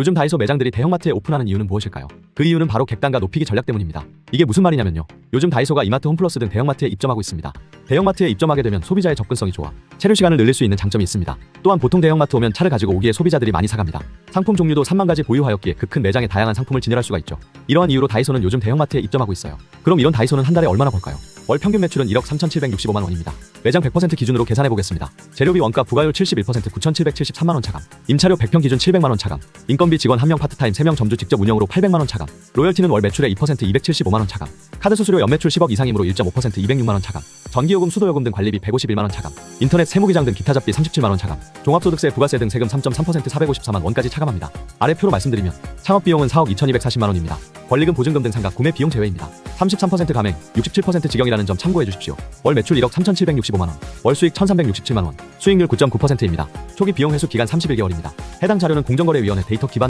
요즘 다이소 매장들이 대형마트에 오픈하는 이유는 무엇일까요? 그 이유는 바로 객단가 높이기 전략 때문입니다. 이게 무슨 말이냐면요. 요즘 다이소가 이마트 홈플러스 등 대형마트에 입점하고 있습니다. 대형마트에 입점하게 되면 소비자의 접근성이 좋아 체류 시간을 늘릴 수 있는 장점이 있습니다. 또한 보통 대형마트 오면 차를 가지고 오기에 소비자들이 많이 사갑니다. 상품 종류도 3만 가지 보유하였기에 그 큰 매장에 다양한 상품을 진열할 수가 있죠. 이러한 이유로 다이소는 요즘 대형마트에 입점하고 있어요. 그럼 이런 다이소는 한 달에 얼마나 벌까요? 월 평균 매출은 1억 3,765만 원입니다. 매장 100% 기준으로 계산해 보겠습니다. 재료비 원가 부가율 71% 9,773만 원 차감. 임차료 100평 기준 700만 원 차감. 인건비 직원 1명 파트타임 3명 점주 직접 운영으로 800만 원 차감. 로열티는 월 매출의 2% 275만 원 차감. 카드 수수료 연매출 10억 이상이므로 1.5% 206만 원 차감. 전기요금 수도요금 등 관리비 151만 원 차감. 인터넷 세무기장 등 기타 잡비 37만 원 차감. 종합소득세 부가세 등 세금 3.3% 454만 원까지 차감합니다. 아래 표로 말씀드리면 창업 비용은 4억 2,240만 원입니다. 권리금 보증금 등 상가 구매 비용 제외입니다. 33% 감행, 67% 직영이라는 점 참고해 주십시오. 월 매출 1억 3,765만 원, 월 수익 1,367만 원, 수익률 9.9%입니다. 초기 비용 회수 기간 31개월입니다. 해당 자료는 공정거래위원회 데이터 기반